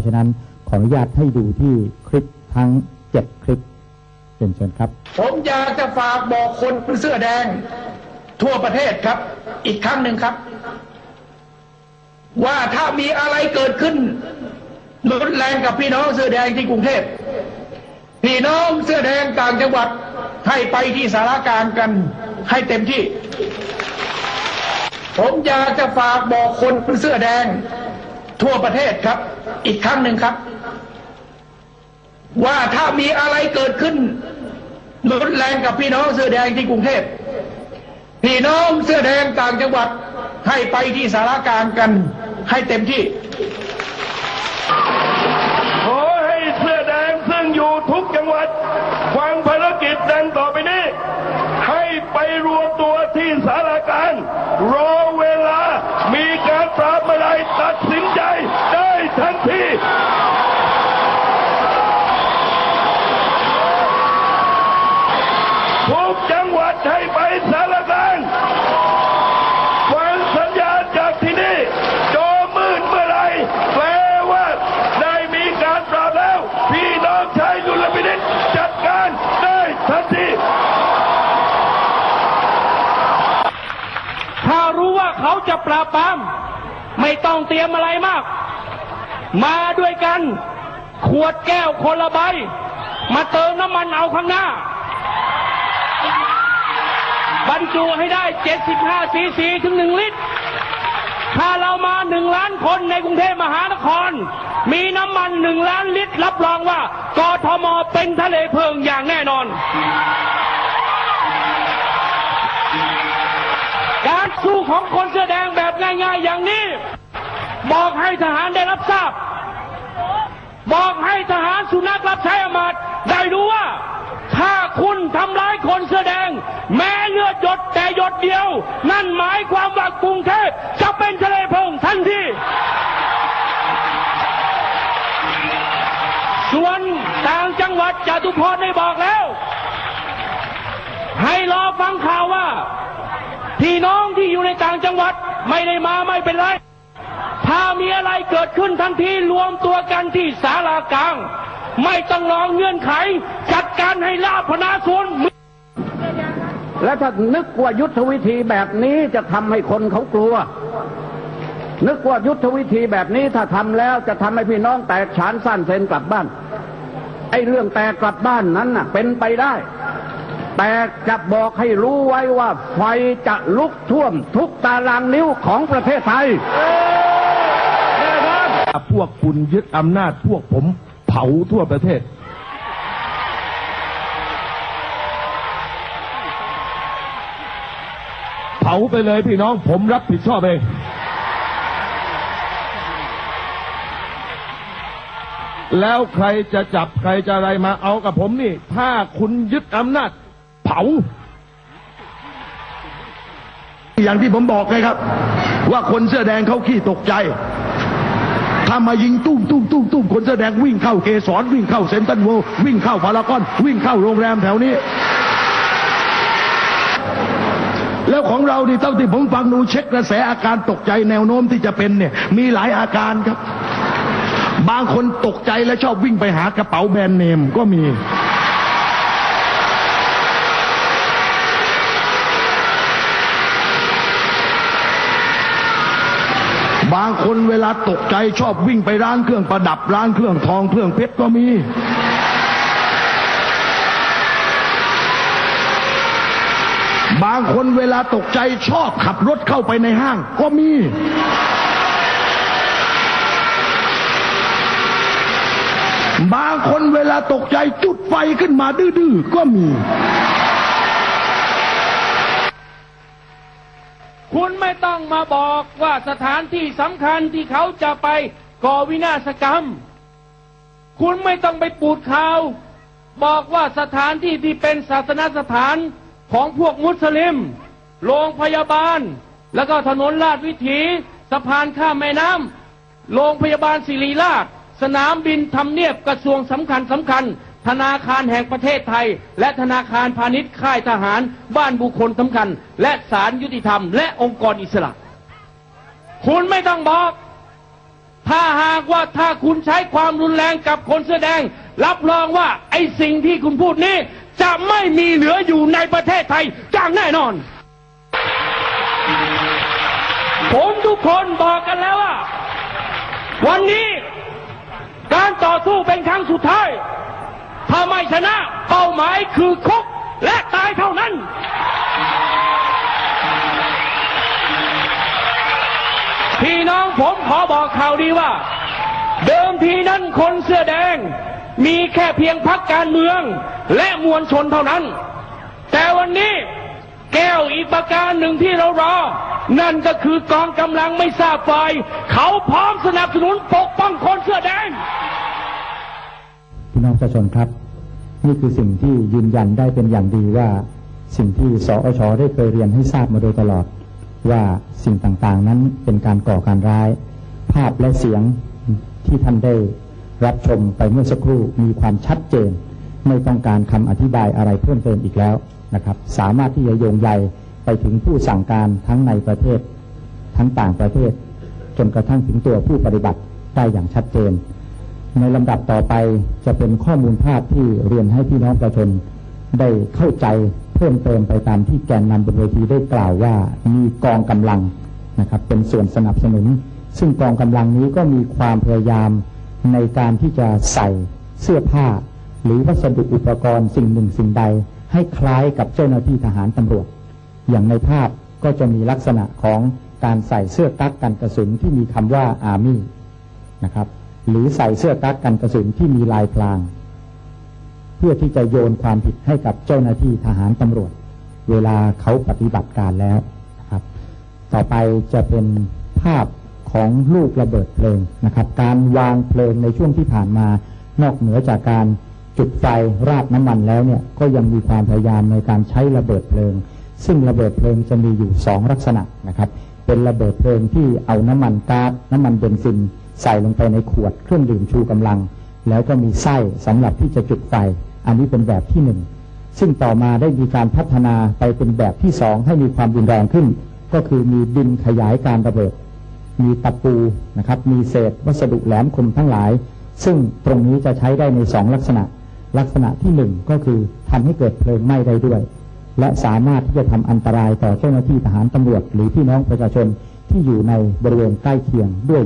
ราะฉะนั้นขออนุญาตให้ดูที่คลิปทั้ง7คลิปเป็นเชิญครับ ผมอยากจะฝากบอกคนเสื้อแดง ทั่วประเทศครับ อีกครั้งหนึ่งครับ ว่าถ้ามีอะไรเกิดขึ้นรุนแรงกับพี่น้องเสื้อแดงที่กรุงเทพพี่น้องเสื้อแดงต่างจังหวัดให้ไปที่สารกลารกันให้เต็มที่ ผมอยากจะฝากบอกคนเสื้อแดง ทั่วประเทศครับ อีกครั้งหนึ่งครับ ว่าถ้ามีอะไรเกิดขึ้นรุนแรงกับพี่น้องเสื้อแดงที่กรุงเทพพี่น้องเสื้อแดงต่างจังหวัดให้ไปที่สารกลารกันให้เต็มที่ขอให้เสื้อแดงซึ่งอยู่ทุกจังหวัดฟังภารกิจดังต่อไปนี้ ให้ไปรวมตัวที่สารกลารรอเวลา มีการปราบเมื่อไรตัดสินใจได้ทันที ทุกจังหวัดให้ไปสารกลารฟังสัญญาณจากที่นี่จอมืดเมื่อไหรแปลว่าได้มีการปราบแล้ว พี่น้องชายดุลพินิษจัดการได้ทันที ถ้ารู้ว่าเขาจะ ปราบปราม ไม่ต้องเตรียมอะไรมาก มาด้วยกัน ขวดแก้วคนละใบ มาเติมน้ำมันเอาข้างหน้า บรรจุให้ได้ 75ซีซีถึง 1 ลิตร ถ้าเรามา 1 ล้านคนในกรุงเทพมหานคร มีน้ำมัน1ล้านลิตร รับรองว่ากทมเป็นทะเลเพลิงอย่างแน่นอน สู้ของคนเสื้อแดงแบบง่ายๆอย่างนี้ บอกให้ทหารได้รับทราบ บอกให้ทหารสุนัขรับใช้อำมาต์ได้รู้ว่า ถ้าคุณทำร้ายคนเสื้อแดง แม้เลือดหยดแต่หยดเดียว นั่นหมายความว่ากรุงเทพจะเป็นทะเลเพลิงทันทีส่วนต่างจังหวัดจตุพรได้บอกแล้ว ให้รอฟังข่าวว่า น้องที่อยู่ในต่างจังหวัด ไม่ได้มาไม่เป็นไร ถ้ามีอะไรเกิดขึ้นทันทีรวมตัวกันที่ศาลากลาง ไม่ต้องรองเงื่อนไข จัดการให้ลาพนาส่วนและถ้านึกว่ายุทธวิธีแบบนี้จะทำให้คนเขากลัว นึกว่ายุทธวิธีแบบนี้ถ้าทำแล้วจะทำให้พี่น้องแตกฉานสั้นเซนกลับบ้าน ไอ้เรื่องแตกกลับบ้านนั้นน่ะ เป็นไปได้ แต่จะบอกให้รู้ไว้ว่าไฟจะลุกท่วมทุกตารางนิ้วของประเทศไทยพวกคุณยึดอำนาจพวกผมเผาทั่วประเทศ เผาไปเลยพี่น้องผมรับผิดชอบเองแล้วใครจะจับใครจะอะไรมาเอากับผมนี่ ถ้าคุณยึดอำนาจ เผา อย่างที่ผมบอกเลยครับ ว่าคนเสื้อแดงเขาขี้ตกใจถ้ามายิงตุ้มตุ้มตุ้มตุ้มคนเสื้อแดงวิ่งเข้าเกสรวิ่งเข้าเซนตันโววิ่งเข้าพารากอนวิ่งเข้าโรงแรมแถวนี้ แล้วของเรานี่เท่าที่ผมฟังดูเช็คกระแสอาการตกใจแนวโน้มที่จะเป็นเนี่ย มีหลายอาการครับ บางคนตกใจแล้วชอบวิ่งไปหากระเป๋าแบรนด์เนมก็มี บางคนเวลาตกใจชอบวิ่งไปร้านเครื่องประดับร้านเครื่องทองเครื่องเพชรก็มี บางคนเวลาตกใจชอบขับรถเข้าไปในห้างก็มี บางคนเวลาตกใจจุดไฟขึ้นมาดื้อๆก็มี ต้องมาบอกว่าสถานที่สำคัญที่เขาจะไปก่อวินาศกรรม คุณไม่ต้องไปปูดข่าว บอกว่าสถานที่ที่เป็นศาสนสถานของพวกมุสลิม โรงพยาบาล แล้วก็ถนนลาดวิถี สะพานข้ามแม่น้ำโรงพยาบาลศิริราช สนามบินทำเนียบกระทรวงสำคัญสำคัญ ธนาคารแห่งประเทศไทย และธนาคารพาณิชย์ค่ายทหาร บ้านบุคคลสำคัญ และศาลยุติธรรม และองค์กรอิสระ คุณไม่ต้องบอก ถ้าหากว่าถ้าคุณใช้ความรุนแรงกับคนเสื้อแดง รับรองว่าไอ้สิ่งที่คุณพูดนี้ จะไม่มีเหลืออยู่ในประเทศไทยอย่างแน่นอน ผมทุกคนบอกกันแล้วว่า วันนี้การต่อสู้เป็นครั้งสุดท้าย ถ้าไม่ชนะเป้าหมายคือคุกและตายเท่านั้น พี่น้องผมขอบอกข่าวดีว่า เดิมทีนั้นคนเสื้อแดง มีแค่เพียงพักการเมืองและมวลชนเท่านั้น แต่วันนี้แก้วอีกประการหนึ่งที่เรารอ นั่นก็คือกองกำลังไม่ทราบฝ่าย เขาพร้อมสนับสนุนปกป้องคนเสื้อแดง พี่น้องประชาชนครับ นี่คือสิ่งที่ยืนยันได้เป็นอย่างดีว่าสิ่งที่สอชอได้เคยเรียนให้ทราบมาโดยตลอด ว่าสิ่งต่างๆ นั้นเป็นการก่อการร้าย ภาพและเสียงที่ท่านได้รับชมไปเมื่อสักครู่มีความชัดเจน ไม่ต้องการคำอธิบายอะไรเพิ่มเติมอีกแล้วนะครับ สามารถที่จะโยงใยไปถึงผู้สั่งการทั้งในประเทศ ทั้งต่างประเทศ จนกระทั่งถึงตัวผู้ปฏิบัติได้อย่างชัดเจน ในลำดับต่อไปจะเป็นข้อมูลภาพที่เรียนให้พี่น้องประชาชนได้เข้าใจเพิ่มเติมไปตามที่แกนนำบนเวทีได้กล่าวว่ามีกองกำลังนะครับเป็นส่วนสนับสนุน ซึ่งกองกำลังนี้ก็มีความพยายามในการที่จะใส่เสื้อผ้า หรือวัสดุอุปกรณ์สิ่งหนึ่งสิ่งใด ให้คล้ายกับเจ้าหน้าที่ทหารตำรวจ อย่างในภาพก็จะมีลักษณะของการใส่เสื้อกั๊กกันกระสุนที่มีคำว่าอาร์มี่นะครับ หรือใส่เสื้อกั๊กกันกระสุนที่มีลายพราง เพื่อที่จะโยนความผิดให้กับเจ้าหน้าที่ทหารตำรวจ เวลาเขาปฏิบัติการแล้วนะครับ ต่อไปจะเป็นภาพของลูกระเบิดเพลิงนะครับ การวางเพลิงในช่วงที่ผ่านมานอกเหนือจากการจุดไฟราดน้ำมันแล้วเนี่ยก็ยังมีความพยายามในการใช้ระเบิดเพลิง ซึ่งระเบิดเพลิงจะมีอยู่สองลักษณะนะครับ เป็นระเบิดเพลิงที่เอาน้ำมันก๊าซน้ำมันเบนซิน ใส่ลงไปในขวดเครื่องดื่มชูกำลัง แล้วก็มีไส้สำหรับที่จะจุดไฟ อันนี้เป็นแบบที่หนึ่งซึ่งต่อมาได้มีการพัฒนาไปเป็นแบบที่สองให้มีความรุนแรงขึ้น ก็คือมีดินขยายการระเบิด มีตะปูนะครับ มีเศษวัสดุแหลมคมทั้งหลาย ซึ่งตรงนี้จะใช้ได้ในสองลักษณะ ลักษณะที่หนึ่งก็คือทำให้เกิดเพลิงไหม้ได้ด้วย และสามารถที่จะทำอันตรายต่อเจ้าหน้าที่ทหารตำรวจ หรือพี่น้องประชาชนที่อยู่ในบริเวณใกล้เคียงด้วย